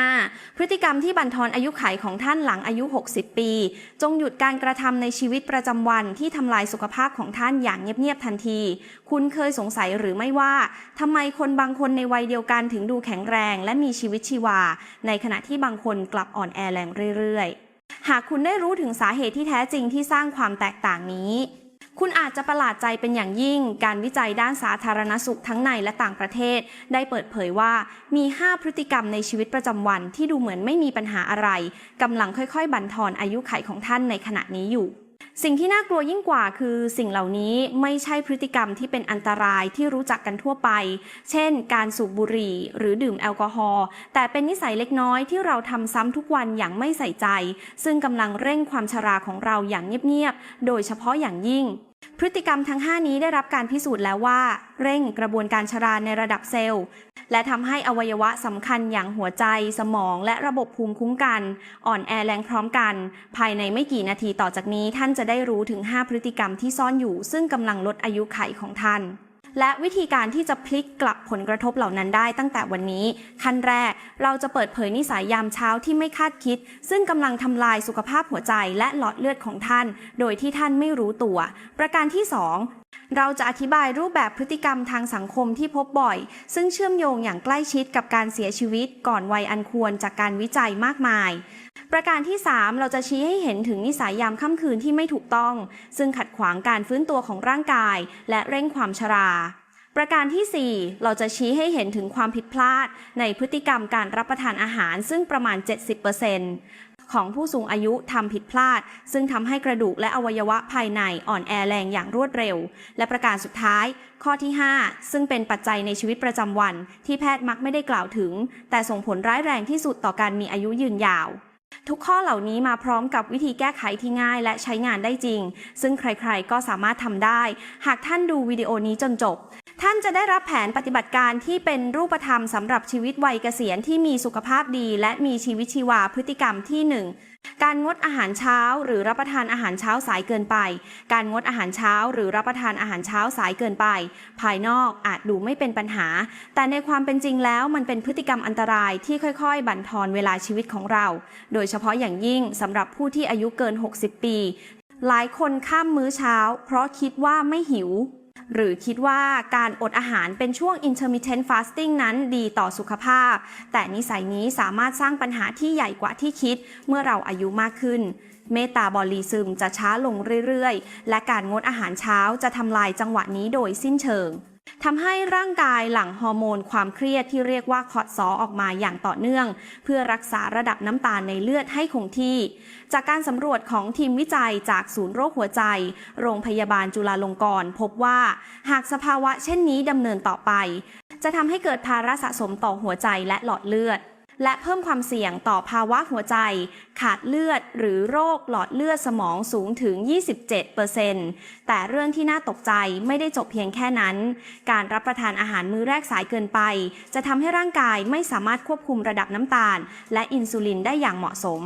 5. พฤติกรรมที่บั่นทอนอายุขัยของท่านหลังอายุ 60 ปี จงหยุดการกระทำในชีวิตประจำวันที่ทำลายสุขภาพของท่านอย่างเงียบๆทันที คุณเคยสงสัยหรือไม่ว่าทำไมคนบางคนในวัยเดียวกันถึงดูแข็งแรง และมีชีวิตชีวา ในขณะที่บางคนกลับอ่อนแอแรงเรื่อยๆ หากคุณได้รู้ถึงสาเหตุที่แท้จริงที่สร้างความแตกต่างนี้ คุณอาจจะประหลาดใจเป็นอย่างยิ่ง การวิจัยด้านสาธารณสุขทั้งในและต่างประเทศ ได้เปิดเผยว่ามี 5 พฤติกรรมในชีวิตประจำวันที่ดูเหมือนไม่มีปัญหาอะไรกำลังค่อยๆ บั่นทอนอายุไขของท่านในขณะนี้อยู่สิ่งที่น่ากลัวยิ่งกว่าคือสิ่งเหล่านี้ไม่ใช่พฤติกรรมที่เป็นอันตรายที่รู้จักกันทั่วไป เช่น การสูบบุหรี่หรือดื่มแอลกอฮอล์ แต่เป็นนิสัยเล็กน้อยที่เราทำซ้ำทุกวันอย่างไม่ใส่ใจ ซึ่งกำลังเร่งความชราของเราอย่างเงียบๆ โดยเฉพาะอย่างยิ่ง พฤติกรรมทั้ง 5 นี้ได้รับการพิสูจน์แล้วว่า เร่งกระบวนการชราในระดับเซลล์ และทำให้อวัยวะสำคัญอย่างหัวใจ สมอง และระบบภูมิคุ้มกัน อ่อนแอแรงพร้อมกัน ภายในไม่กี่นาทีต่อจากนี้ท่านจะได้รู้ถึง 5 พฤติกรรมที่ซ่อนอยู่ ซึ่งกำลังลดอายุไขของท่าน และวิธีการที่จะพลิกกลับผลกระทบเหล่านั้นได้ตั้งแต่วันนี้ ขั้นแรกเราจะเปิดเผยนิสัยยามเช้าที่ไม่คาดคิด ซึ่งกำลังทำลายสุขภาพหัวใจและหลอดเลือดของท่าน โดยที่ท่านไม่รู้ตัว ประการที่ 2เราจะอธิบายรูปแบบพฤติกรรมทางสังคมที่พบบ่อย ซึ่งเชื่อมโยงอย่างใกล้ชิดกับการเสียชีวิตก่อนวัยอันควรจากการวิจัยมากมาย ประการที่ 3 เราจะชี้ให้เห็นถึงนิสัยยามค่ำคืนที่ไม่ถูกต้อง ซึ่งขัดขวางการฟื้นตัวของร่างกาย และเร่งความชรา ประการทีสี่ 4 เราจะชี้ให้เห็นถึงความผิดพลาด ในพฤติกรรมการรับประทานอาหารซึ่งประมาณ 70%ของผู้สูงอายุทำผิดพลาด ซึ่งทำให้กระดูกและอวัยวะภายในอ่อนแอแรงอย่างรวดเร็ว และประการสุดท้าย ข้อที่ 5 ซึ่งเป็นปัจจัยในชีวิตประจำวัน ที่แพทย์มักไม่ได้กล่าวถึง แต่ส่งผลร้ายแรงที่สุดต่อการมีอายุยืนยาว ทุกข้อเหล่านี้มาพร้อมกับวิธีแก้ไขที่ง่ายและใช้งานได้จริง ซึ่งใครๆ ก็สามารถทำได้ หากท่านดูวิดีโอนี้จนจบ ท่านจะได้รับแผนปฏิบัติการที่เป็นรูปธรรมสำหรับชีวิตวัยเกษียณที่มีสุขภาพดี และมีชีวิตชีวาพฤติกรรมที่ 1 การงดอาหารเช้าหรือรับประทานอาหารเช้าสายเกินไป การงดอาหารเช้าหรือรับประทานอาหารเช้าสายเกินไป ภายนอกอาจดูไม่เป็นปัญหา แต่ในความเป็นจริงแล้วมันเป็นพฤติกรรมอันตรายที่ค่อยๆ บั่นทอนเวลาชีวิตของเรา โดยเฉพาะอย่างยิ่งสำหรับผู้ที่อายุเกิน 60 ปี หลายคนข้ามมื้อเช้า เพราะคิดว่าไม่หิว หรือคิดว่าการอดอาหารเป็นช่วง intermittent fasting นั้นดีต่อสุขภาพ แต่นิสัยนี้สามารถสร้างปัญหาที่ใหญ่กว่าที่คิดเมื่อเราอายุมากขึ้น เมตาบอลีซึมจะช้าลงเรื่อยๆ และการงดอาหารเช้าจะทำลายจังหวะนี้โดยสิ้นเชิง ทำให้ร่างกายหลั่งฮอร์โมนความเครียดที่เรียกว่าคอร์ติซอลออกมาอย่างต่อเนื่อง เพื่อรักษาระดับน้ำตาลในเลือดให้คงที่ จากการสำรวจของทีมวิจัยจากศูนย์โรคหัวใจ โรงพยาบาลจุฬาลงกรณ์พบว่า หากสภาวะเช่นนี้ดำเนินต่อไป จะทำให้เกิดภาระสะสมต่อหัวใจและหลอดเลือด และเพิ่มความเสี่ยงต่อภาวะหัวใจ ขาดเลือดหรือโรคหลอดเลือดสมองสูงถึง 27%แต่เรื่องที่น่าตกใจไม่ได้จบเพียงแค่นั้น การรับประทานอาหารมื้อแรกสายเกินไป จะทำให้ร่างกายไม่สามารถควบคุมระดับน้ำตาล และอินซูลินได้อย่างเหมาะสม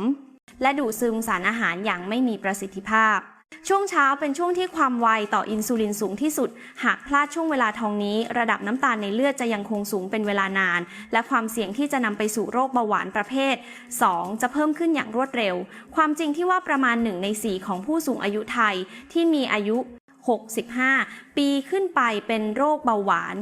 และดูดซึมสารอาหารอย่างไม่มีประสิทธิภาพ ช่วงเช้าเป็นช่วงที่ความไวต่ออินซูลินสูงที่สุด หากพลาดช่วงเวลาทองนี้ ระดับน้ำตาลในเลือดจะยังคงสูงเป็นเวลานาน และความเสี่ยงที่จะนำไปสู่โรคเบาหวานประเภท 2 จะเพิ่มขึ้นอย่างรวดเร็ว ความจริงที่ว่าประมาณ 1 ใน 4 ของผู้สูงอายุไทยที่มีอายุ 65 ปีขึ้นไปเป็นโรคเบาหวาน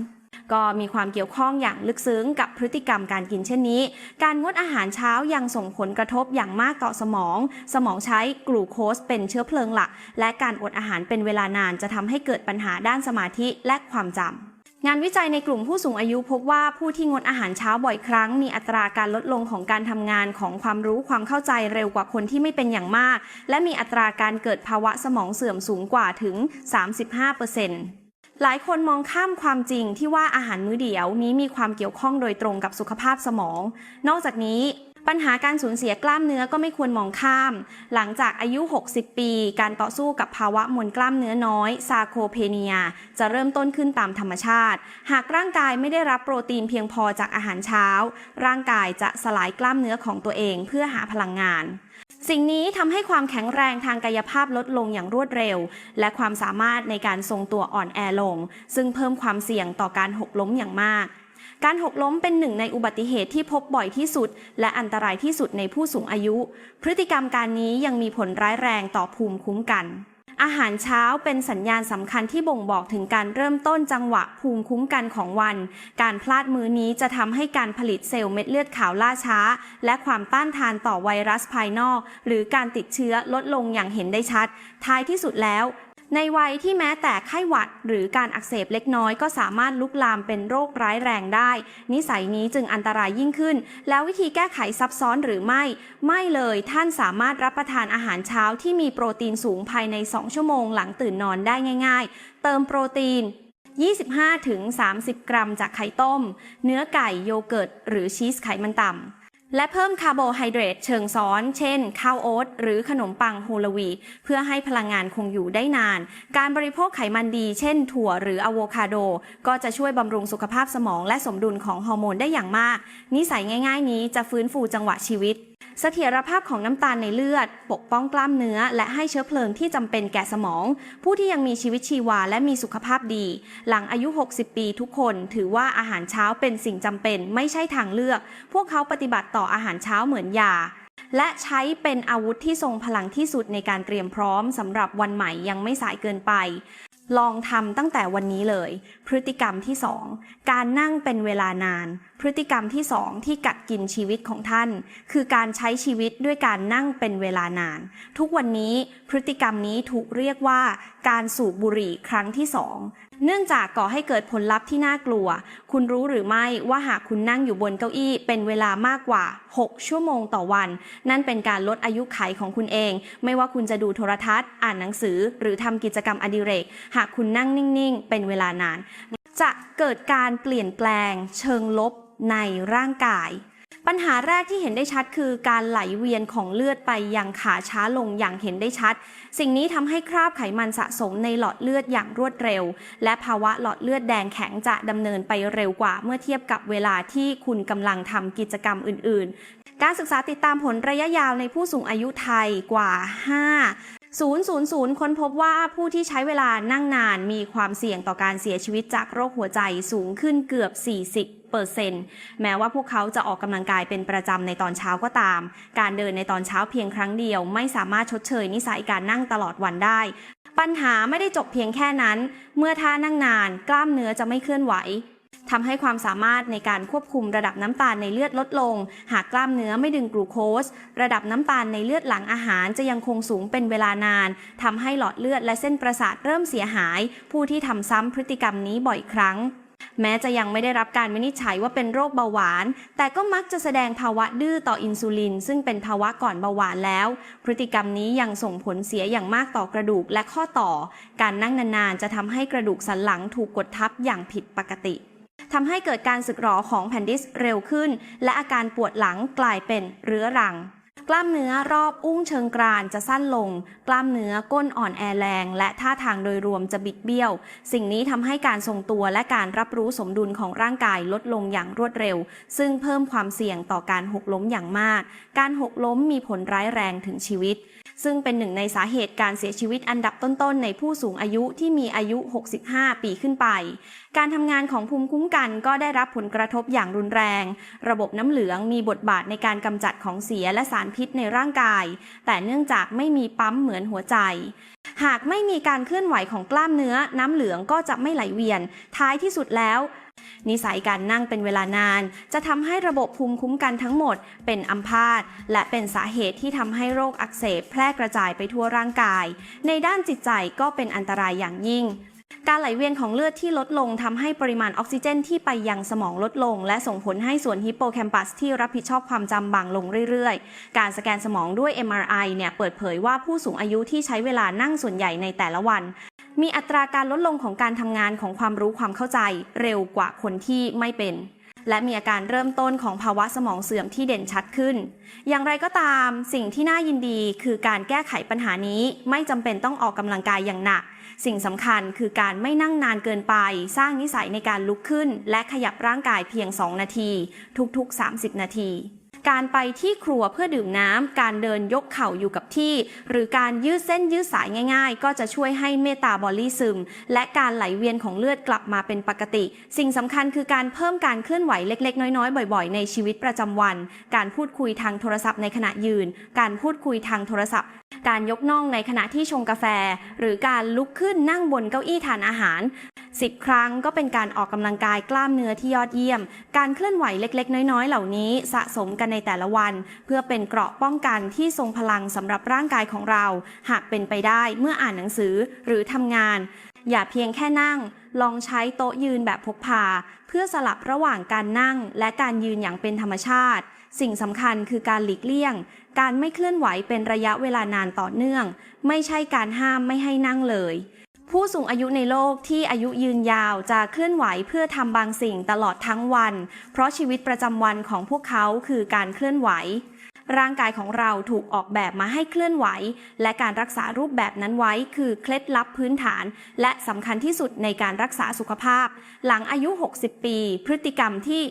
ก็มีความเกี่ยวข้องอย่างลึกซึ้งกับพฤติกรรมการกินเช่นนี้ การงดอาหารเช้ายังส่งผลกระทบอย่างมากต่อสมอง สมองใช้กลูโคสเป็นเชื้อเพลิงหลัก และการอดอาหารเป็นเวลานานจะทำให้เกิดปัญหาด้านสมาธิและความจำงานวิจัยในกลุ่มผู้สูงอายุพบว่าผู้ที่งดอาหารเช้าบ่อยครั้ง มีอัตราการลดลงของการทำงานของความรู้ความเข้าใจเร็วกว่าคนที่ไม่เป็นอย่างมาก และมีอัตราการเกิดภาวะสมองเสื่อมสูงกว่าถึง 35% หลายคนมองข้ามความจริงที่ว่าอาหารมื้อเดียวนี้มีความเกี่ยวข้องโดยตรงกับสุขภาพสมอง นอกจากนี้ปัญหาการสูญเสียกล้ามเนื้อก็ไม่ควรมองข้าม หลังจากอายุ 60 ปี การต่อสู้กับภาวะมวลกล้ามเนื้อน้อย ซาโคเพเนีย จะเริ่มต้นขึ้นตามธรรมชาติ หากร่างกายไม่ได้รับโปรตีนเพียงพอจากอาหารเช้า ร่างกายจะสลายกล้ามเนื้อของตัวเองเพื่อหาพลังงาน สิ่งนี้ทำให้ความแข็งแรงทางกายภาพลดลงอย่างรวดเร็ว และความสามารถในการทรงตัวอ่อนแอลง ซึ่งเพิ่มความเสี่ยงต่อการหกล้มอย่างมาก การหกล้มเป็นหนึ่งในอุบัติเหตุที่พบบ่อยที่สุด และอันตรายที่สุดในผู้สูงอายุ พฤติกรรมการนี้ยังมีผลร้ายแรงต่อภูมิคุ้มกัน อาหารเช้าเป็นสัญญาณสำคัญที่บ่งบอกถึงการเริ่มต้นจังหวะภูมิคุ้มกันของวัน การพลาดมื้อนี้จะทำให้การผลิตเซลล์เม็ดเลือดขาวล่าช้า และความต้านทานต่อไวรัสภายนอก หรือการติดเชื้อลดลงอย่างเห็นได้ชัด ท้ายที่สุดแล้ว ในวัยที่แม้แต่ไข้หวัดหรือการอักเสบเล็กน้อยก็สามารถลุกลามเป็นโรคร้ายแรงได้ นิสัยนี้จึงอันตรายยิ่งขึ้น แล้ววิธีแก้ไขซับซ้อนหรือไม่ ไม่เลยท่านสามารถรับประทานอาหารเช้าที่มีโปรตีนสูงภายใน 2 ชั่วโมงหลังตื่นนอนได้ง่าย ๆ เติมโปรตีน25-30 กรัมจากไข่ต้ม เนื้อไก่โยเกิร์ต หรือชีสไขมันต่ำ และเพิ่มคาร์โบไฮเดรตเชิงซ้อน เช่น ข้าวโอ๊ตหรือขนมปังโฮลวี เพื่อให้พลังงานคงอยู่ได้นาน การบริโภคไขมันดี เช่น ถั่วหรืออะโวคาโด ก็จะช่วยบำรุงสุขภาพสมองและสมดุลของฮอร์โมนได้อย่างมาก นิสัยง่าย ๆ นี้จะฟื้นฟูจังหวะชีวิต เสถียรภาพของน้ำตาลในเลือด ปกป้องกล้ามเนื้อ และให้เชื้อเพลิงที่จำเป็นแก่สมอง ผู้ที่ยังมีชีวิตชีวาและมีสุขภาพดี หลังอายุ 60 ปีทุกคนถือว่าอาหารเช้าเป็นสิ่งจำเป็นไม่ใช่ทางเลือก พวกเขาปฏิบัติต่ออาหารเช้าเหมือนยาและใช้เป็นอาวุธที่ทรงพลังที่สุดในการเตรียมพร้อมสำหรับวันใหม่ยังไม่สายเกินไป ลองทำตั้งแต่วันนี้เลย พฤติกรรมที่ 2 การนั่งเป็นเวลานาน พฤติกรรมที่ 2 ที่กัดกินชีวิตของท่าน คือการใช้ชีวิตด้วยการนั่งเป็นเวลานาน ทุกวันนี้พฤติกรรมนี้ถูกเรียกว่า การสูบบุหรี่ครั้งที่ 2 เนื่องจากก่อให้เกิดผลลัพธ์ที่น่ากลัว คุณรู้หรือไม่ว่าหากคุณนั่งอยู่บนเก้าอี้เป็นเวลามากกว่า 6 ชั่วโมงต่อวัน นั่นเป็นการลดอายุไขของคุณเอง ไม่ว่าคุณจะดูโทรทัศน์ อ่านหนังสือ หรือทำกิจกรรมอดิเรก หากคุณนั่งนิ่งๆ เป็นเวลานาน จะเกิดการเปลี่ยนแปลง เชิงลบในร่างกาย ปัญหาแรกที่เห็นได้ชัดคือการไหลเวียนของเลือดไปยังขาช้าลงอย่างเห็นได้ชัด สิ่งนี้ทำให้คราบไขมันสะสมในหลอดเลือดอย่างรวดเร็ว และภาวะหลอดเลือดแดงแข็งจะดำเนินไปเร็วกว่าเมื่อเทียบกับเวลาที่คุณกำลังทำกิจกรรมอื่น ๆ การศึกษาติดตามผลระยะยาวในผู้สูงอายุไทยกว่า 5 000 ค้นพบว่าผู้ที่ใช้เวลานั่งนานมีความเสี่ยงต่อการเสียชีวิตจากโรคหัวใจสูงขึ้นเกือบ 40แม้ว่าพวกเขาจะออกกำลังกายเป็นประจำในตอนเช้าก็ตาม การเดินในตอนเช้าเพียงครั้งเดียว ไม่สามารถชดเชยนิสัยการนั่งตลอดวันได้ ปัญหาไม่ได้จบเพียงแค่นั้น เมื่อท่านั่งนาน กล้ามเนื้อจะไม่เคลื่อนไหว ทำให้ความสามารถในการควบคุมระดับน้ำตาลในเลือดลดลง หากกล้ามเนื้อไม่ดึงกลูโคส ระดับน้ำตาลในเลือดหลังอาหารจะยังคงสูงเป็นเวลานานทำให้หลอดเลือดและเส้นประสาทเริ่มเสียหาย ผู้ที่ทำซ้ำพฤติกรรมนี้บ่อยครั้งแม้จะยังไม่ได้รับการวินิจฉัยว่าเป็นโรคเบาหวาน แต่ก็มักจะแสดงภาวะดื้อต่ออินซูลิน ซึ่งเป็นภาวะก่อนเบาหวานแล้ว พฤติกรรมนี้ยังส่งผลเสียอย่างมากต่อกระดูกและข้อต่อ การนั่งนานๆ จะทำให้กระดูกสันหลังถูกกดทับอย่างผิดปกติ ทำให้เกิดการสึกหรอของแผ่นดิสเร็วขึ้น และอาการปวดหลังกลายเป็นเรื้อรัง กล้ามเนื้อรอบอุ้งเชิงกรานจะสั้นลง กล้ามเนื้อก้นอ่อนแอแรง และท่าทางโดยรวมจะบิดเบี้ยว สิ่งนี้ทำให้การทรงตัวและการรับรู้สมดุลของร่างกายลดลงอย่างรวดเร็ว ซึ่งเพิ่มความเสี่ยงต่อการหกล้มอย่างมาก การหกล้มมีผลร้ายแรงถึงชีวิตซึ่งเป็นหนึ่งในสาเหตุการเสียชีวิตอันดับต้นๆ ในผู้สูงอายุที่มีอายุ 65 ปีขึ้นไป การทำงานของภูมิคุ้มกันก็ได้รับผลกระทบอย่างรุนแรง ระบบน้ำเหลืองมีบทบาทในการกำจัดของเสียและสารพิษในร่างกาย แต่เนื่องจากไม่มีปั๊มเหมือนหัวใจ หากไม่มีการเคลื่อนไหวของกล้ามเนื้อ น้ำเหลืองก็จะไม่ไหลเวียน ท้ายที่สุดแล้วนิสัยการนั่งเป็นเวลานาน จะทำให้ระบบภูมิคุ้มกันทั้งหมด เป็นอัมพาตและเป็นสาเหตุที่ทำให้โรคอักเสบแพร่กระจายไปทั่วร่างกาย ในด้านจิตใจก็เป็นอันตรายอย่างยิ่ง การไหลเวียนของเลือดที่ลดลงทำให้ปริมาณออกซิเจนที่ไปยังสมองลดลง และส่งผลให้ส่วนฮิปโปแคมปัสที่รับผิดชอบความจำบางลงเรื่อยๆ การสแกนสมองด้วย MRI เนี่ยเปิดเผยว่าผู้สูงอายุที่ใช้เวลานั่งส่วนใหญ่ในแต่ละวัน มีอัตราการลดลงของการทำงานของความรู้ความเข้าใจ เร็วกว่าคนที่ไม่เป็นและมีอาการเริ่มต้นของภาวะสมองเสื่อมที่เด่นชัดขึ้น อย่างไรก็ตาม สิ่งที่น่ายินดีคือการแก้ไขปัญหานี้ไม่จำเป็นต้องออกกำลังกายอย่างหนัก สิ่งสำคัญคือการไม่นั่งนานเกินไป สร้างนิสัยในการลุกขึ้น และขยับร่างกายเพียง 2 นาที ทุกๆ 30 นาที การไปที่ครัวเพื่อดื่มน้ำ การเดินยกเข่าอยู่กับที่ หรือการยืดเส้นยืดสายง่าย ๆ ก็จะช่วยให้เมตาบอลีซึม และการไหลเวียนของเลือดกลับมาเป็นปกติ สิ่งสำคัญคือการเพิ่มการเคลื่อนไหวเล็ก ๆ น้อยๆ บ่อย ๆ ในชีวิตประจำวัน การพูดคุยทางโทรศัพท์ในขณะยืน การพูดคุยทางโทรศัพท์การยกน่องในขณะที่ชงกาแฟ หรือการลุกขึ้นนั่งบนเก้าอี้ทานอาหาร 10 ครั้งก็เป็นการออกกำลังกายกล้ามเนื้อที่ยอดเยี่ยม การเคลื่อนไหวเล็กๆ น้อยๆ เหล่านี้สะสมกันในแต่ละวัน เพื่อเป็นเกราะป้องกันที่ทรงพลังสำหรับร่างกายของเรา หากเป็นไปได้เมื่ออ่านหนังสือหรือทำงาน อย่าเพียงแค่นั่ง ลองใช้โต๊ะยืนแบบพกพา เพื่อสลับระหว่างการนั่ง และการยืนอย่างเป็นธรรมชาติ สิ่งสำคัญคือการหลีกเลี่ยง การไม่เคลื่อนไหวเป็นระยะเวลานานต่อเนื่อง ไม่ใช่การห้ามไม่ให้นั่งเลย ผู้สูงอายุในโลกที่อายุยืนยาวจะเคลื่อนไหวเพื่อทำบางสิ่งตลอดทั้งวัน เพราะชีวิตประจำวันของพวกเขาคือการเคลื่อนไหว ร่างกายของเราถูกออกแบบมาให้เคลื่อนไหว และการรักษารูปแบบนั้นไว้คือเคล็ดลับพื้นฐาน และสำคัญที่สุดในการรักษาสุขภาพ หลังอายุ 60 ปี พฤติกรรมที่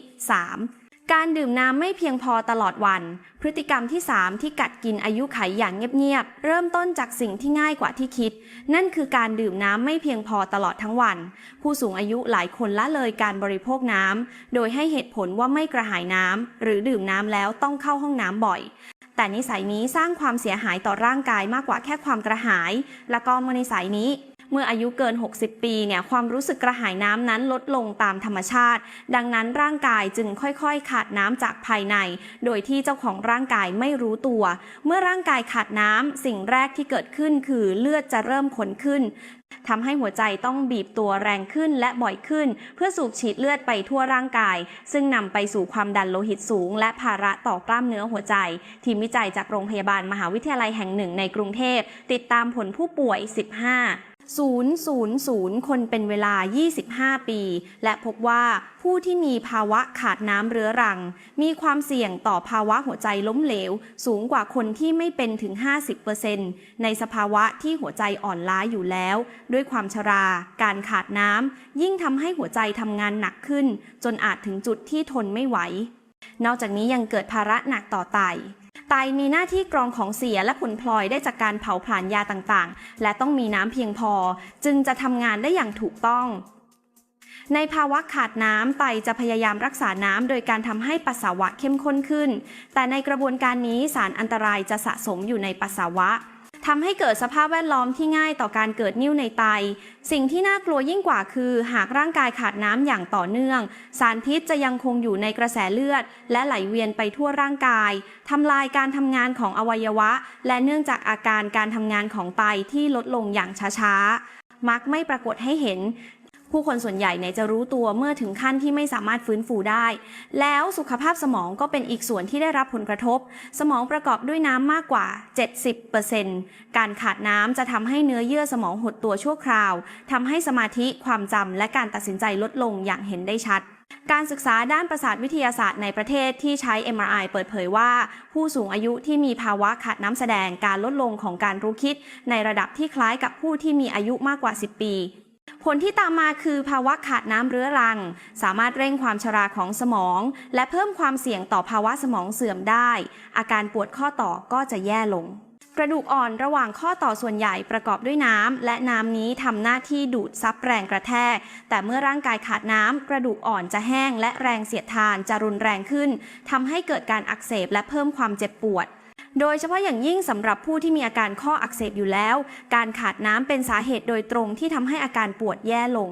3 การดื่มน้ำไม่เพียงพอตลอดวัน พฤติกรรมที่ 3 ที่กัดกินอายุไขอย่างเงียบๆ เริ่มต้นจากสิ่งที่ง่ายกว่าที่คิด นั่นคือการดื่มน้ำไม่เพียงพอตลอดทั้งวัน ผู้สูงอายุหลายคนละเลยการบริโภคน้ำ โดยให้เหตุผลว่าไม่กระหายน้ำ หรือดื่มน้ำแล้วต้องเข้าห้องน้ำบ่อย แต่นิสัยนี้สร้างความเสียหายต่อร่างกายมากกว่าแค่ความกระหาย และก็มนิสัยนี้ เมื่ออายุเกิน 60 ปีเนี่ยความรู้สึกกระหายน้ำนั้นลดลงตามธรรมชาติ ดังนั้นร่างกายจึงค่อยๆ ขาดน้ำจากภายใน โดยที่เจ้าของร่างกายไม่รู้ตัว เมื่อร่างกายขาดน้ำสิ่งแรกที่เกิดขึ้นคือเลือดจะเริ่มขนขึ้นทำให้หัวใจต้องบีบตัวแรงขึ้นและบ่อยขึ้น เพื่อสูบฉีดเลือดไปทั่วร่างกาย ซึ่งนำไปสู่ความดันโลหิตสูง และภาระต่อกล้ามเนื้อหัวใจ ทีมวิจัยจากโรงพยาบาลมหาวิทยาลัยแห่งหนึ่งในกรุงเทพ ติดตามผลผู้ป่วย 15 000 คนเป็นเวลา 25 ปี และพบว่าผู้ที่มีภาวะขาดน้ำเรื้อรัง มีความเสี่ยงต่อภาวะหัวใจล้มเหลว สูงกว่าคนที่ไม่เป็นถึง 50%ในสภาวะที่หัวใจอ่อนล้าอยู่แล้ว ด้วยความชรา การขาดน้ำ ยิ่งทำให้หัวใจทำงานหนักขึ้น จนอาจถึงจุดที่ทนไม่ไหว นอกจากนี้ยังเกิดภาระหนักต่อไต ไตมีหน้าที่กรองของเสียและผลพลอยได้จากการเผาผลาญยาต่างๆ และต้องมีน้ำเพียงพอ จึงจะทำงานได้อย่างถูกต้องในภาวะขาดน้ำไตจะพยายามรักษาน้ำโดยการทำให้ปัสสาวะเข้มข้นขึ้น แต่ในกระบวนการนี้สารอันตรายจะสะสมอยู่ในปัสสาวะ ทำให้เกิดสภาพแวดล้อมที่ง่ายต่อการเกิดนิ่วในไต สิ่งที่น่ากลัวยิ่งกว่าคือ หากร่างกายขาดน้ำอย่างต่อเนื่อง สารพิษจะยังคงอยู่ในกระแสเลือด และไหลเวียนไปทั่วร่างกายทำลายการทำงานของอวัยวะ และเนื่องจากอาการการทำงานของไตที่ลดลงอย่างช้าๆมักไม่ปรากฏให้เห็น ผู้คนส่วนใหญ่เนี่ยจะรู้ตัวเมื่อถึงขั้นที่ไม่สามารถฟื้นฟูได้ แล้วสุขภาพสมองก็เป็นอีกส่วนที่ได้รับผลกระทบ สมองประกอบด้วยน้ำมากกว่า 70%การขาดน้ำจะทำให้เนื้อเยื่อสมองหดตัวชั่วคราวทำให้สมาธิความจำและการตัดสินใจลดลงอย่างเห็นได้ชัดการศึกษาด้านประสาทวิทยาศาสตร์ในประเทศที่ใช้ MRI เปิดเผยว่า ผู้สูงอายุที่มีภาวะขาดน้ำแสดงการลดลงของการรู้คิด ในระดับที่คล้ายกับผู้ที่มีอายุมากกว่า 10 ปี ผลที่ตามมาคือภาวะขาดน้ำเรื้อรัง สามารถเร่งความชราของสมอง และเพิ่มความเสี่ยงต่อภาวะสมองเสื่อมได้ อาการปวดข้อต่อก็จะแย่ลงกระดูกอ่อนระหว่างข้อต่อส่วนใหญ่ประกอบด้วยน้ำ และน้ำนี้ทำหน้าที่ดูดซับแรงกระแทก แต่เมื่อร่างกายขาดน้ำ กระดูกอ่อนจะแห้งและแรงเสียดทานจะรุนแรงขึ้นทำให้เกิดการอักเสบและเพิ่มความเจ็บปวด โดยเฉพาะอย่างยิ่งสำหรับผู้ที่มีอาการข้ออักเสบอยู่แล้ว การขาดน้ำเป็นสาเหตุโดยตรงที่ทำให้อาการปวดแย่ลง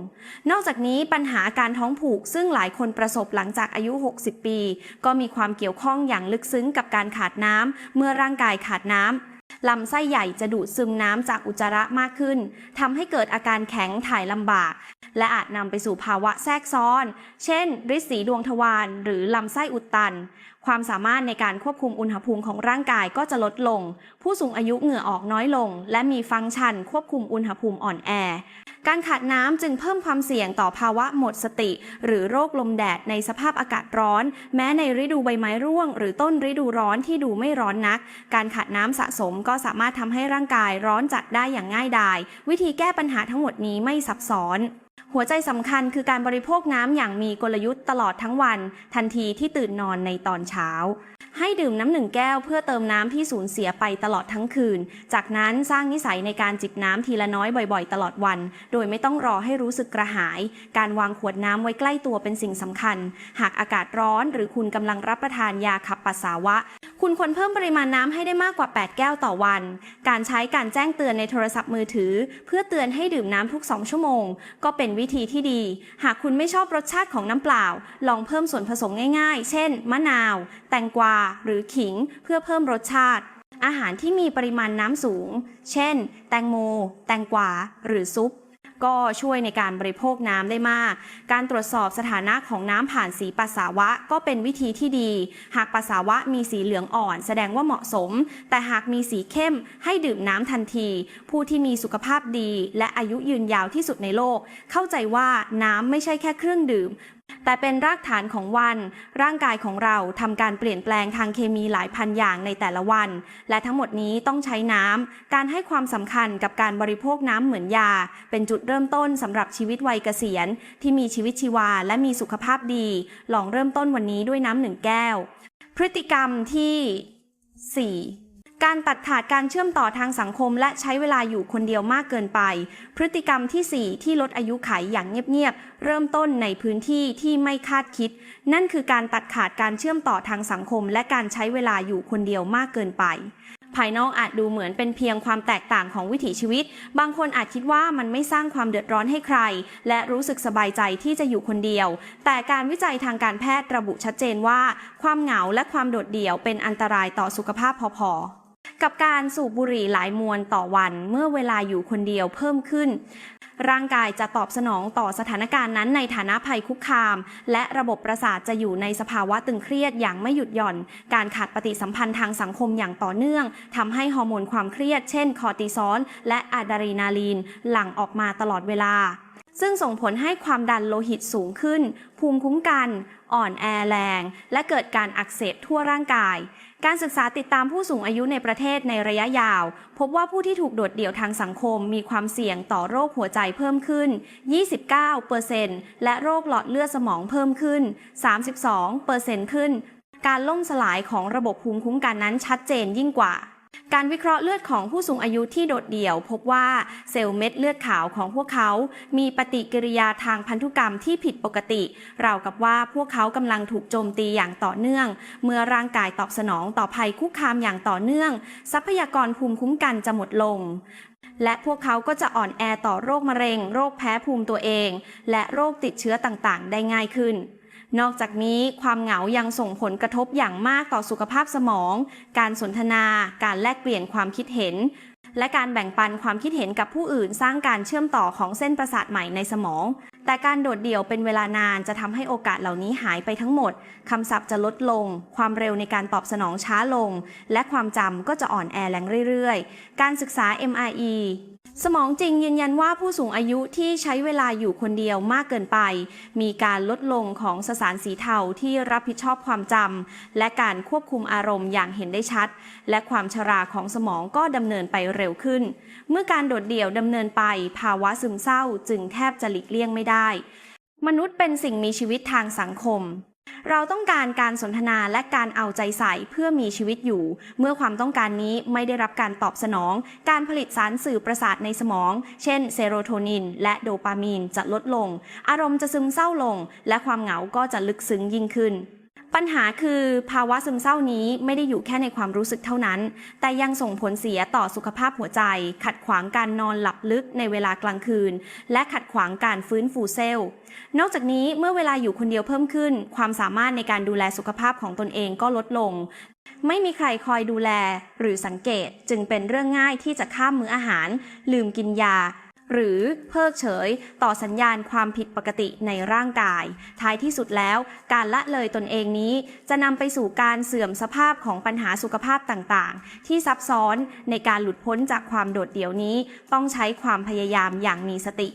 นอกจากนี้ปัญหาการท้องผูกซึ่งหลายคนประสบหลังจากอายุ 60 ปี ก็มีความเกี่ยวข้องอย่างลึกซึ้งกับการขาดน้ำเมื่อร่างกายขาดน้ำ ลำไส้ใหญ่จะดูดซึมน้ำจากอุจจาระมากขึ้นทำให้เกิดอาการแข็งถ่ายลำบาก และอาจนำไปสู่ภาวะแทรกซ้อน เช่นริดสีดวงทวารหรือลำไส้อุดตัน ความสามารถในการควบคุมอุณหภูมิของร่างกายก็จะลดลง ผู้สูงอายุเหงื่อออกน้อยลง และมีฟังก์ชันควบคุมอุณหภูมิอ่อนแอ การขาดน้ำจึงเพิ่มความเสี่ยงต่อภาวะหมดสติ หรือโรคลมแดดในสภาพอากาศร้อน แม้ในฤดูใบไม้ร่วง หรือต้นฤดูร้อนที่ดูไม่ร้อนนัก การขาดน้ำสะสมก็สามารถทำให้ร่างกายร้อนจัดได้อย่างง่ายดาย วิธีแก้ปัญหาทั้งหมดนี้ไม่ซับซ้อนหัวใจสำคัญคือการบริโภคน้ำอย่างมีกลยุทธ์ตลอดทั้งวัน ทันทีที่ตื่นนอนในตอนเช้า ให้ดื่มน้ำหนึ่งแก้วเพื่อเติมน้ำที่สูญเสียไปตลอดทั้งคืน จากนั้นสร้างนิสัยในการจิบน้ำทีละน้อยบ่อยๆ ตลอดวัน โดยไม่ต้องรอให้รู้สึกกระหาย การวางขวดน้ำไว้ใกล้ตัวเป็นสิ่งสำคัญ หากอากาศร้อนหรือคุณกำลังรับประทานยาขับปัสสาวะ คุณควรเพิ่มปริมาณน้ำให้ได้มากกว่า 8 แก้วต่อวัน การใช้การแจ้งเตือนในโทรศัพท์มือถือ เพื่อเตือนให้ดื่มน้ำทุก 2 ชั่วโมง ก็เป็นวิธีที่ดี หากคุณไม่ชอบรสชาติของน้ำเปล่า ลองเพิ่มส่วนผสมง่าย ๆ เช่น มะนาว แตงกวาหรือขิงเพื่อเพิ่มรสชาติ อาหารที่มีปริมาณน้ำสูง เช่น แตงโม แตงกวา หรือซุป ก็ช่วยในการบริโภคน้ำได้มาก การตรวจสอบสถานะของน้ำผ่านสีปัสสาวะก็เป็นวิธีที่ดี หากปัสสาวะมีสีเหลืองอ่อน แสดงว่าเหมาะสม แต่หากมีสีเข้มให้ดื่มน้ำทันที ผู้ที่มีสุขภาพดี และอายุยืนยาวที่สุดในโลก เข้าใจว่าน้ำไม่ใช่แค่เครื่องดื่ม แต่เป็นรากฐานของวัน ร่างกายของเราทำการเปลี่ยนแปลงทางเคมีหลายพันอย่างในแต่ละวัน และทั้งหมดนี้ต้องใช้น้ำ การให้ความสำคัญกับการบริโภคน้ำเหมือนยา เป็นจุดเริ่มต้นสำหรับชีวิตวัยเกษียณ ที่มีชีวิตชีวาและมีสุขภาพดี ลองเริ่มต้นวันนี้ด้วยน้ำหนึ่งแก้ว พฤติกรรมที่ 4 การตัดขาดการเชื่อมต่อทางสังคม และใช้เวลาอยู่คนเดียวมากเกินไป พฤติกรรมที่ 4 ที่ลดอายุไขอย่างเงียบๆ เริ่มต้นในพื้นที่ที่ไม่คาดคิด นั่นคือการตัดขาดการเชื่อมต่อทางสังคม และการใช้เวลาอยู่คนเดียวมากเกินไปภายนอกอาจดูเหมือนเป็นเพียงความแตกต่างของวิถีชีวิต บางคนอาจคิดว่ามันไม่สร้างความเดือดร้อนให้ใคร และรู้สึกสบายใจที่จะอยู่คนเดียว แต่การวิจัยทางการแพทย์ระบุชัดเจนว่า ความเหงาและความโดดเดี่ยวเป็นอันตรายต่อสุขภาพพอๆ กับการสูบบุหรี่หลายมวนต่อวันเมื่อเวลาอยู่คนเดียวเพิ่มขึ้น ร่างกายจะตอบสนองต่อสถานการณ์นั้นในฐานะภัยคุกคาม และระบบประสาทจะอยู่ในสภาวะตึงเครียดอย่างไม่หยุดหย่อน การขาดปฏิสัมพันธ์ทางสังคมอย่างต่อเนื่องทำให้ฮอร์โมนความเครียดเช่น คอร์ติซอลและอะดรีนาลีน หลั่งออกมาตลอดเวลาซึ่งส่งผลให้ความดันโลหิตสูงขึ้น ภูมิคุ้มกัน อ่อนแอแรง และเกิดการอักเสบทั่วร่างกาย การศึกษาติดตามผู้สูงอายุในประเทศในระยะยาว พบว่าผู้ที่ถูกโดดเดี่ยวทางสังคมมีความเสี่ยงต่อโรคหัวใจเพิ่มขึ้น 29%และโรคหลอดเลือดสมองเพิ่มขึ้น 32%ขึ้น การล่มสลายของระบบภูมิคุ้มกันนั้นชัดเจนยิ่งกว่า การวิเคราะห์เลือดของผู้สูงอายุที่โดดเดี่ยว พบว่าเซลล์เม็ดเลือดขาวของพวกเขา มีปฏิกิริยาทางพันธุกรรมที่ผิดปกติ ราวกับว่าพวกเขากำลังถูกโจมตีอย่างต่อเนื่อง เมื่อร่างกายตอบสนองต่อภัยคุกคามอย่างต่อเนื่อง ทรัพยากรภูมิคุ้มกันจะหมดลงและพวกเขาก็จะอ่อนแอต่อโรคมะเร็ง โรคแพ้ภูมิตัวเอง และโรคติดเชื้อต่างๆ ได้ง่ายขึ้น นอกจากนี้ความเหงายังส่งผลกระทบอย่างมากต่อสุขภาพสมอง การสนทนา การแลกเปลี่ยนความคิดเห็น และการแบ่งปันความคิดเห็นกับผู้อื่นสร้างการเชื่อมต่อของเส้นประสาทใหม่ในสมอง แต่การโดดเดี่ยวเป็นเวลานานจะทำให้โอกาสเหล่านี้หายไปทั้งหมดคำศัพท์จะลดลง ความเร็วในการตอบสนองช้าลง และความจำก็จะอ่อนแอแรงเรื่อยๆ การศึกษา MRE สมองจริงยืนยันว่าผู้สูงอายุที่ใช้เวลาอยู่คนเดียวมากเกินไป มีการลดลงของสสารสีเทาที่รับผิดชอบความจำและการควบคุมอารมณ์อย่างเห็นได้ชัด และความชราของสมองก็ดำเนินไปเร็วขึ้น เมื่อการโดดเดี่ยวดำเนินไป ภาวะซึมเศร้าจึงแทบจะหลีกเลี่ยงไม่ได้ มนุษย์เป็นสิ่งมีชีวิตทางสังคม เราต้องการการสนทนาและการเอาใจใส่เพื่อมีชีวิตอยู่ เมื่อความต้องการนี้ไม่ได้รับการตอบสนอง การผลิตสารสื่อประสาทในสมอง เช่นเซโรโทนิน และโดปามีนจะลดลง อารมณ์จะซึมเศร้าลง และความเหงาก็จะลึกซึ้งยิ่งขึ้น ปัญหาคือภาวะซึมเศร้านี้ไม่ได้อยู่แค่ในความรู้สึกเท่านั้น แต่ยังส่งผลเสียต่อสุขภาพหัวใจ ขัดขวางการนอนหลับลึกในเวลากลางคืน และขัดขวางการฟื้นฟูเซลล์ นอกจากนี้เมื่อเวลาอยู่คนเดียวเพิ่มขึ้น ความสามารถในการดูแลสุขภาพของตนเองก็ลดลง ไม่มีใครคอยดูแลหรือสังเกตจึงเป็นเรื่องง่ายที่จะข้ามมื้ออาหาร ลืมกินยา หรือเพิกเฉยต่อสัญญาณความผิดปกติในร่างกาย ท้ายที่สุดแล้ว การละเลยตนเองนี้ จะนำไปสู่การเสื่อมสภาพของปัญหาสุขภาพต่างๆ ที่ซับซ้อนในการหลุดพ้นจากความโดดเดี่ยวนี้ ต้องใช้ความพยายามอย่างมีสติ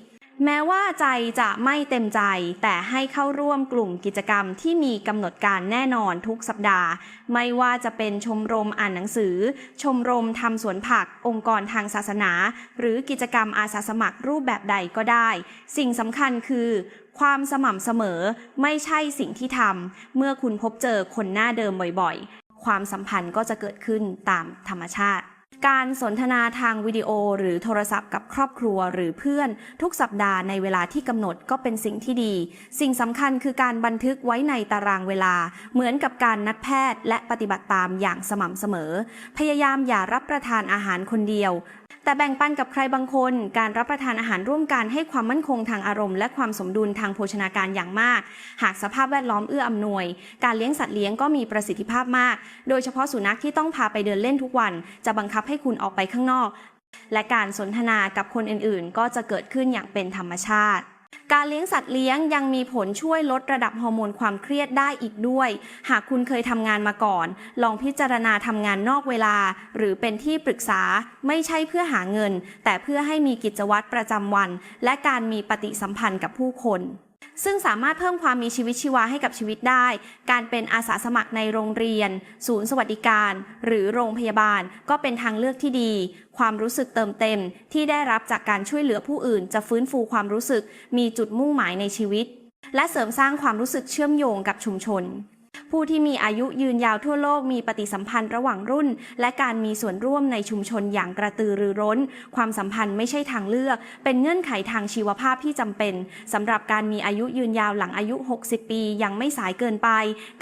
แม้ว่าใจจะไม่เต็มใจ แต่ให้เข้าร่วมกลุ่มกิจกรรมที่มีกำหนดการแน่นอนทุกสัปดาห์ ไม่ว่าจะเป็นชมรมอ่านหนังสือ ชมรมทำสวนผัก องค์กรทางศาสนา หรือกิจกรรมอาสาสมัครรูปแบบใดก็ได้ สิ่งสำคัญคือ ความสม่ำเสมอไม่ใช่สิ่งที่ทำเมื่อคุณพบเจอคนหน้าเดิมบ่อยๆ ความสัมพันธ์ก็จะเกิดขึ้นตามธรรมชาติ การสนทนาทางวิดีโอ หรือโทรศัพท์กับครอบครัวหรือเพื่อน ทุกสัปดาห์ในเวลาที่กำหนดก็เป็นสิ่งที่ดี สิ่งสำคัญคือการบันทึกไว้ในตารางเวลา เหมือนกับการนัดแพทย์และปฏิบัติตามอย่างสม่ำเสมอ พยายามอย่ารับประทานอาหารคนเดียวแต่แบ่งปันกับใครบางคน การรับประทานอาหารร่วมกันให้ความมั่นคงทางอารมณ์ และความสมดุลทางโภชนาการอย่างมาก หากสภาพแวดล้อมเอื้ออำนวย การเลี้ยงสัตว์เลี้ยงก็มีประสิทธิภาพมาก โดยเฉพาะสุนัขที่ต้องพาไปเดินเล่นทุกวัน จะบังคับให้คุณออกไปข้างนอก และการสนทนากับคนอื่นๆ ก็จะเกิดขึ้นอย่างเป็นธรรมชาติ การเลี้ยงสัตว์เลี้ยงยังมีผลช่วยลดระดับฮอร์โมนความเครียดได้อีกด้วย หากคุณเคยทำงานมาก่อน ลองพิจารณาทำงานนอกเวลา หรือเป็นที่ปรึกษาไม่ใช่เพื่อหาเงิน แต่เพื่อให้มีกิจวัตรประจำวัน และการมีปฏิสัมพันธ์กับผู้คน ซึ่งสามารถเพิ่มความมีชีวิตชีวาให้กับชีวิตได้ การเป็นอาสาสมัครในโรงเรียน ศูนย์สวัสดิการ หรือโรงพยาบาล ก็เป็นทางเลือกที่ดี ความรู้สึกเติมเต็ม ที่ได้รับจากการช่วยเหลือผู้อื่น จะฟื้นฟูความรู้สึก มีจุดมุ่งหมายในชีวิต และเสริมสร้างความรู้สึกเชื่อมโยงกับชุมชน ผู้ที่มีอายุยืนยาวทั่วโลกมีปฏิสัมพันธ์ระหว่างรุ่น และการมีส่วนร่วมในชุมชนอย่างกระตือรือร้น ความสัมพันธ์ไม่ใช่ทางเลือก เป็นเงื่อนไขทางชีวภาพที่จำเป็นสำหรับการมีอายุยืนยาวหลังอายุ 60 ปี ยังไม่สายเกินไป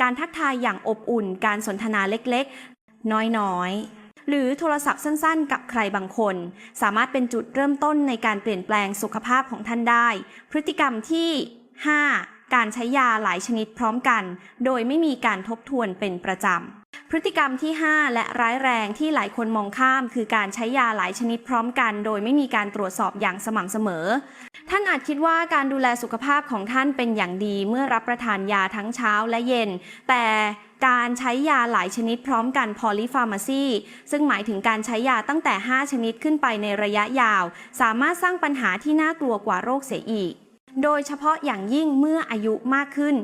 การทักทายอย่างอบอุ่น การสนทนาเล็กๆ น้อยๆหรือโทรศัพท์สั้นๆ กับใครบางคน สามารถเป็นจุดเริ่มต้นในการเปลี่ยนแปลงสุขภาพของท่านได้ พฤติกรรมที่ 5. การใช้ยาหลายชนิดพร้อมกัน โดยไม่มีการทบทวนเป็นประจำพฤติกรรมที่ 5 และร้ายแรงที่หลายคนมองข้าม คือการใช้ยาหลายชนิดพร้อมกัน โดยไม่มีการตรวจสอบอย่างสม่ำเสมอ ท่านอาจคิดว่าการดูแลสุขภาพของท่านเป็นอย่างดีเมื่อรับประทานยาทั้งเช้าและเย็น แต่การใช้ยาหลายชนิดพร้อมกัน polypharmacy ซึ่งหมายถึงการใช้ยาตั้งแต่ 5 ชนิดขึ้นไปในระยะยาว สามารถสร้างปัญหาที่น่ากลัวกว่าโรคเสียอีก โดยเฉพาะอย่างยิ่งเมื่ออายุมากขึ้น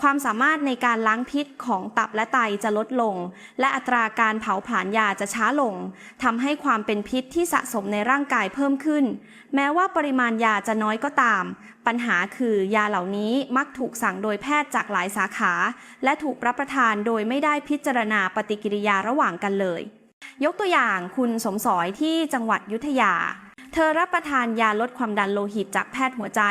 ความสามารถในการล้างพิษของตับและไตจะลดลง และอัตราการเผาผลาญยาจะช้าลงทำให้ความเป็นพิษที่สะสมในร่างกายเพิ่มขึ้น แม้ว่าปริมาณยาจะน้อยก็ตาม ปัญหาคือยาเหล่านี้มักถูกสั่งโดยแพทย์จากหลายสาขา และถูกรับประทานโดยไม่ได้พิจารณาปฏิกิริยาระหว่างกันเลย ยกตัวอย่างคุณสมสอยที่จังหวัดยุทธยา เธอรับประทานยาลดความดันโลหิตจากแพทย์หัวใจ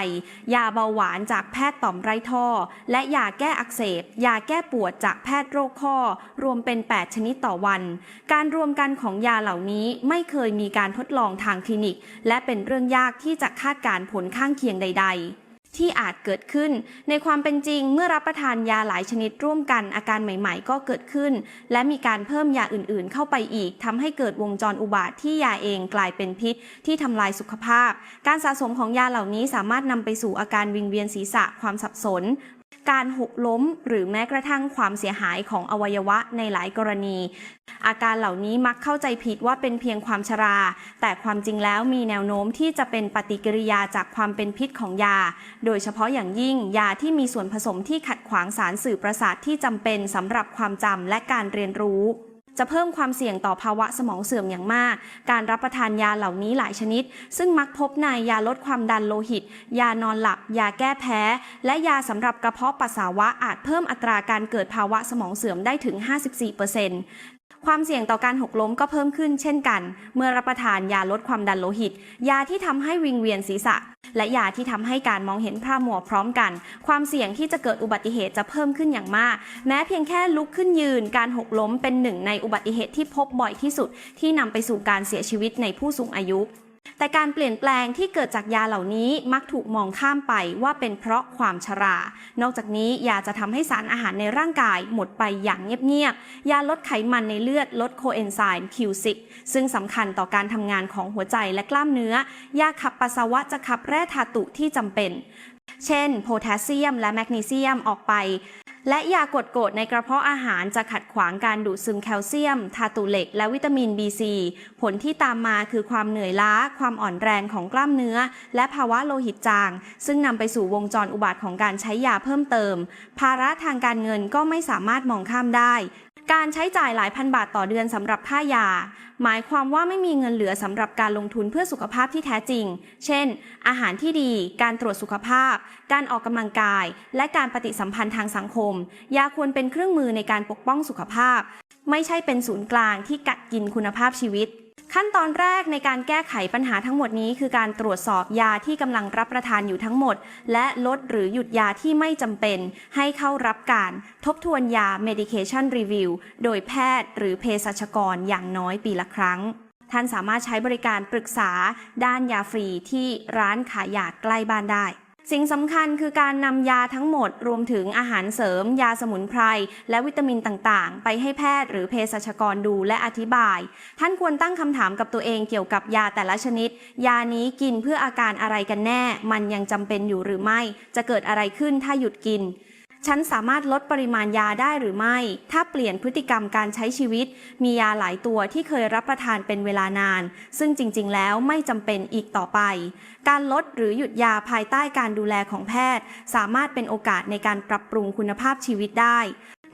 ยาเบาหวานจากแพทย์ต่อมไร้ท่อ และยาแก้อักเสบ ยาแก้ปวดจากแพทย์โรคข้อ รวมเป็น 8 ชนิดต่อวัน การรวมกันของยาเหล่านี้ไม่เคยมีการทดลองทางคลินิก และเป็นเรื่องยากที่จะคาดการณ์ผลข้างเคียงใด ๆ ที่อาจเกิดขึ้น ในความเป็นจริงเมื่อรับประทานยาหลายชนิดร่วมกันอาการใหม่ๆ ก็เกิดขึ้น และมีการเพิ่มยาอื่นๆ เข้าไปอีกทำให้เกิดวงจรอุบาทที่ยาเองกลายเป็นพิษ ที่ทำลายสุขภาพ การสะสมของยาเหล่านี้สามารถนำไปสู่อาการวิงเวียนศีรษะความสับสน การหกล้ม หรือแม้กระทั่งความเสียหายของอวัยวะในหลายกรณี อาการเหล่านี้มักเข้าใจผิดว่าเป็นเพียงความชรา แต่ความจริงแล้วมีแนวโน้มที่จะเป็นปฏิกิริยาจากความเป็นพิษของยา โดยเฉพาะอย่างยิ่งยาที่มีส่วนผสมที่ขัดขวางสารสื่อประสาทที่จำเป็นสำหรับความจำและการเรียนรู้ จะเพิ่มความเสี่ยงต่อภาวะสมองเสื่อมอย่างมาก การรับประทานยาเหล่านี้หลายชนิด ซึ่งมักพบในยาลดความดันโลหิต ยานอนหลับ ยาแก้แพ้ และยาสำหรับกระเพาะปัสสาวะอาจเพิ่มอัตราการเกิดภาวะสมองเสื่อมได้ถึง 54% ความเสี่ยงต่อการหกล้มก็เพิ่มขึ้นเช่นกัน เมื่อรับประทานยาลดความดันโลหิต ยาที่ทำให้วิงเวียนศีรษะ และยาที่ทำให้การมองเห็นภาพมัวพร้อมกัน ความเสี่ยงที่จะเกิดอุบัติเหตุจะเพิ่มขึ้นอย่างมาก แม้เพียงแค่ลุกขึ้นยืน การหกล้มเป็นหนึ่งในอุบัติเหตุที่พบบ่อยที่สุด ที่นำไปสู่การเสียชีวิตในผู้สูงอายุ แต่การเปลี่ยนแปลงที่เกิดจากยาเหล่านี้มักถูกมองข้ามไปว่าเป็นเพราะความชรา นอกจากนี้ยาจะทำให้สารอาหารในร่างกายหมดไปอย่างเงียบๆ ยาลดไขมันในเลือดลดโคเอนไซม์ Q6 ซึ่งสำคัญต่อการทำงานของหัวใจและกล้ามเนื้อ ยาขับปัสสาวะจะขับแร่ธาตุที่จำเป็น เช่น โพแทสเซียมและแมกนีเซียมออกไป และยากดโกรดในกระเพาะอาหารจะขัดขวางการดูดซึมแคลเซียม ธาตุเหล็ก และวิตามิน B4 ผลที่ตามมาคือความเหนื่อยล้า ความอ่อนแรงของกล้ามเนื้อ และภาวะโลหิตจาง ซึ่งนำไปสู่วงจรอุบาทของการใช้ยาเพิ่มเติม ภาระทางการเงินก็ไม่สามารถมองข้ามได้ การใช้จ่ายหลายพันบาทต่อเดือนสำหรับค่ายา หมายความว่าไม่มีเงินเหลือสำหรับการลงทุนเพื่อสุขภาพที่แท้จริง เช่น อาหารที่ดี การตรวจสุขภาพ การออกกำลังกาย และการปฏิสัมพันธ์ทางสังคม ยาควรเป็นเครื่องมือในการปกป้องสุขภาพ ไม่ใช่เป็นศูนย์กลางที่กัดกินคุณภาพชีวิต ขั้นตอนแรกในการแก้ไขปัญหาทั้งหมดนี้ คือการตรวจสอบยาที่กำลังรับประทานอยู่ทั้งหมด และลดหรือหยุดยาที่ไม่จำเป็น ให้เข้ารับการทบทวนยา medication review โดยแพทย์หรือเภสัชกรอย่างน้อยปีละครั้ง ท่านสามารถใช้บริการปรึกษาด้านยาฟรีที่ร้านขายยาใกล้บ้านได้ สิ่งสำคัญคือการนำยาทั้งหมด รวมถึงอาหารเสริม ยาสมุนไพร และวิตามินต่างๆ ไปให้แพทย์หรือเภสัชกรดูและอธิบาย ท่านควรตั้งคำถามกับตัวเองเกี่ยวกับยาแต่ละชนิด ยานี้กินเพื่ออาการอะไรกันแน่ มันยังจำเป็นอยู่หรือไม่ จะเกิดอะไรขึ้นถ้าหยุดกิน ฉันสามารถลดปริมาณยาได้หรือไม่ ถ้าเปลี่ยนพฤติกรรมการใช้ชีวิต มียาหลายตัวที่เคยรับประทานเป็นเวลานาน ซึ่งจริง ๆ แล้วไม่จำเป็นอีกต่อไป การลดหรือหยุดยาภายใต้การดูแลของแพทย์ สามารถเป็นโอกาสในการปรับปรุงคุณภาพชีวิตได้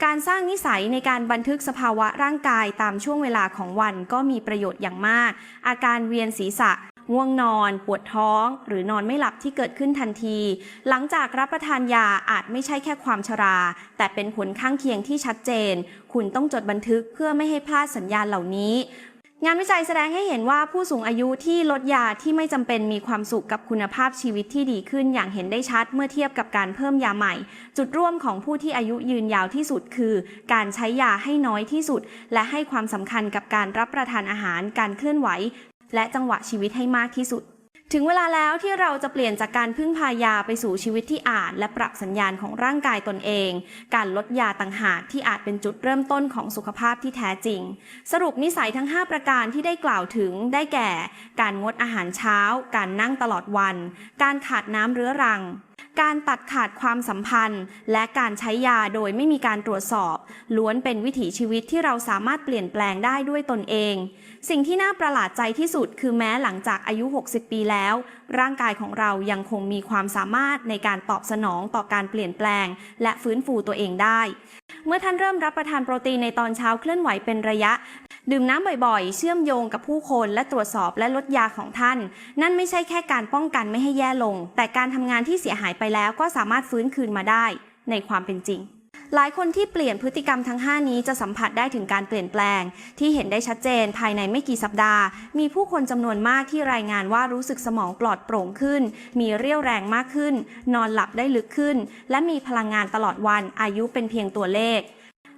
การสร้างนิสัยในการบันทึกสภาวะร่างกายตามช่วงเวลาของวันก็มีประโยชน์อย่างมาก อาการเวียนศีรษะ ง่วงนอน ปวดท้อง หรือนอนไม่หลับที่เกิดขึ้นทันที หลังจากรับประทานยาอาจไม่ใช่แค่ความชรา แต่เป็นผลข้างเคียงที่ชัดเจน คุณต้องจดบันทึกเพื่อไม่ให้พลาดสัญญาณเหล่านี้งานวิจัยแสดงให้เห็นว่าผู้สูงอายุที่ลดยาที่ไม่จำเป็นมีความสุขกับคุณภาพชีวิตที่ดีขึ้นอย่างเห็นได้ชัดเมื่อเทียบกับการเพิ่มยาใหม่ จุดร่วมของผู้ที่อายุยืนยาวที่สุดคือ การใช้ยาให้น้อยที่สุด และให้ความสำคัญกับการรับประทานอาหารการเคลื่อนไหว และจังหวะชีวิตให้มากที่สุด ถึงเวลาแล้วที่เราจะเปลี่ยนจากการพึ่งพายาไปสู่ชีวิตที่อ่าน และปรับสัญญาณของร่างกายตนเอง การลดยาต่างหากที่อาจเป็นจุดเริ่มต้นของสุขภาพที่แท้จริง สรุปนิสัยทั้ง 5 ประการที่ได้กล่าวถึงได้แก่ การงดอาหารเช้า การนั่งตลอดวัน การขาดน้ำเรื้อรังการตัดขาดความสัมพันธ์ และการใช้ยาโดยไม่มีการตรวจสอบ ล้วนเป็นวิถีชีวิตที่เราสามารถเปลี่ยนแปลงได้ด้วยตนเอง สิ่งที่น่าประหลาดใจที่สุดคือแม้หลังจากอายุ 60 ปีแล้ว ร่างกายของเรายังคงมีความสามารถในการตอบสนองต่อการเปลี่ยนแปลง และฟื้นฟูตัวเองได้ เมื่อท่านเริ่มรับประทานโปรตีนในตอนเช้าเคลื่อนไหวเป็นระยะ ดื่มน้ำบ่อยๆ เชื่อมโยงกับผู้คนและตรวจสอบและลดยาของท่าน นั่นไม่ใช่แค่การป้องกันไม่ให้แย่ลง แต่การทำงานที่เสียหายไปแล้วก็สามารถฟื้นคืนมาได้ในความเป็นจริง หลายคนที่เปลี่ยนพฤติกรรมทั้ง 5 นี้จะสัมผัสได้ถึงการเปลี่ยนแปลง ที่เห็นได้ชัดเจนภายในไม่กี่สัปดาห์ มีผู้คนจำนวนมากที่รายงานว่ารู้สึกสมองปลอดโปร่งขึ้น มีเรี่ยวแรงมากขึ้น นอนหลับได้ลึกขึ้น และมีพลังงานตลอดวันอายุเป็นเพียงตัวเลข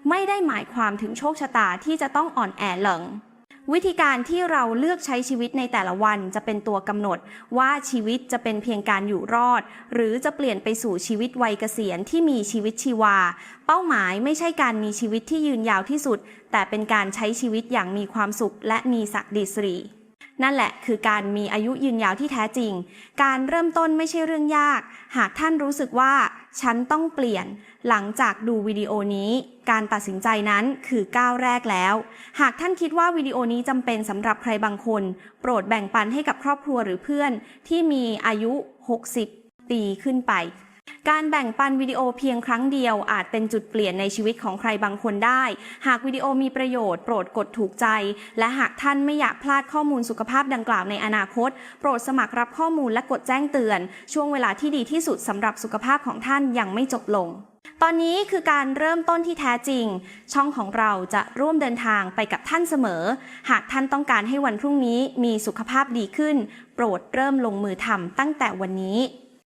ไม่ได้หมายความถึงโชคชะตาที่จะต้องอ่อนแอหลัง วิธีการที่เราเลือกใช้ชีวิตในแต่ละวันจะเป็นตัวกำหนด ว่าชีวิตจะเป็นเพียงการอยู่รอด หรือจะเปลี่ยนไปสู่ชีวิตวัยเกษียณที่มีชีวิตชีวา เป้าหมายไม่ใช่การมีชีวิตที่ยืนยาวที่สุด แต่เป็นการใช้ชีวิตอย่างมีความสุข และมีศักดิศรีนั่นแหละคือการมีอายุยืนยาวที่แท้จริง การเริ่มต้นไม่ใช่เรื่องยาก หากท่านรู้สึกว่า ฉันต้องเปลี่ยน หลังจากดูวิดีโอนี้ การตัดสินใจนั้นคือก้าวแรกแล้ว หากท่านคิดว่าวิดีโอนี้จำเป็นสำหรับใครบางคน โปรดแบ่งปันให้กับครอบครัวหรือเพื่อนที่มีอายุ 60 ปีขึ้นไป การแบ่งปันวิดีโอเพียงครั้งเดียวอาจเป็นจุดเปลี่ยนในชีวิตของใครบางคนได้ หากวิดีโอมีประโยชน์โปรดกดถูกใจ และหากท่านไม่อยากพลาดข้อมูลสุขภาพดังกล่าวในอนาคต โปรดสมัครรับข้อมูลและกดแจ้งเตือน ช่วงเวลาที่ดีที่สุดสำหรับสุขภาพของท่านยังไม่จบลง ตอนนี้คือการเริ่มต้นที่แท้จริง ช่องของเราจะร่วมเดินทางไปกับท่านเสมอ หากท่านต้องการให้วันพรุ่งนี้มีสุขภาพดีขึ้น โปรดเริ่มลงมือทำตั้งแต่วันนี้